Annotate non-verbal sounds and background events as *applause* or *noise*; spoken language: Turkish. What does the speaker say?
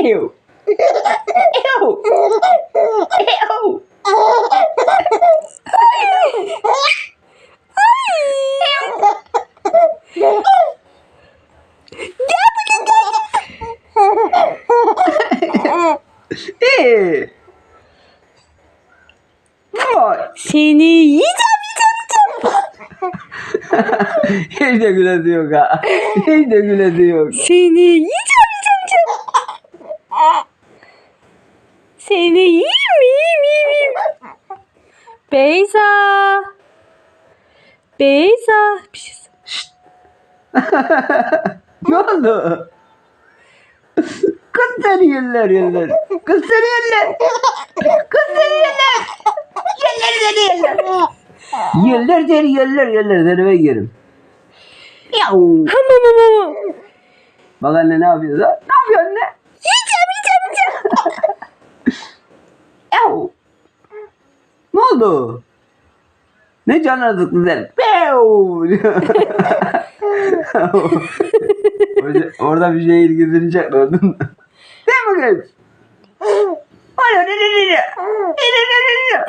Ew. Ew. Ew. ヘイデグラディオが。ヘイデグラディオが。死にい Seni yiyeyim yiyeyim yiyeyim. Beyza. Beyza. Bir şey *laughs* ne oldu? Kız seni yerler yerler. Kız seni yerler. Kız seni yerler. Yerler seni yerler. Yerler seni yerler yerler seni ben yerim. Yahu. Hamam hamam. Bak anne ne yapıyor? Ne yapıyor anne? Yahu. Ne oldu? Ne can azıklı orada, *laughs* orada bir şey çekti gördün mü? Değil mi kız? Alo ne ne ne ne? Ne ne ne ne ne?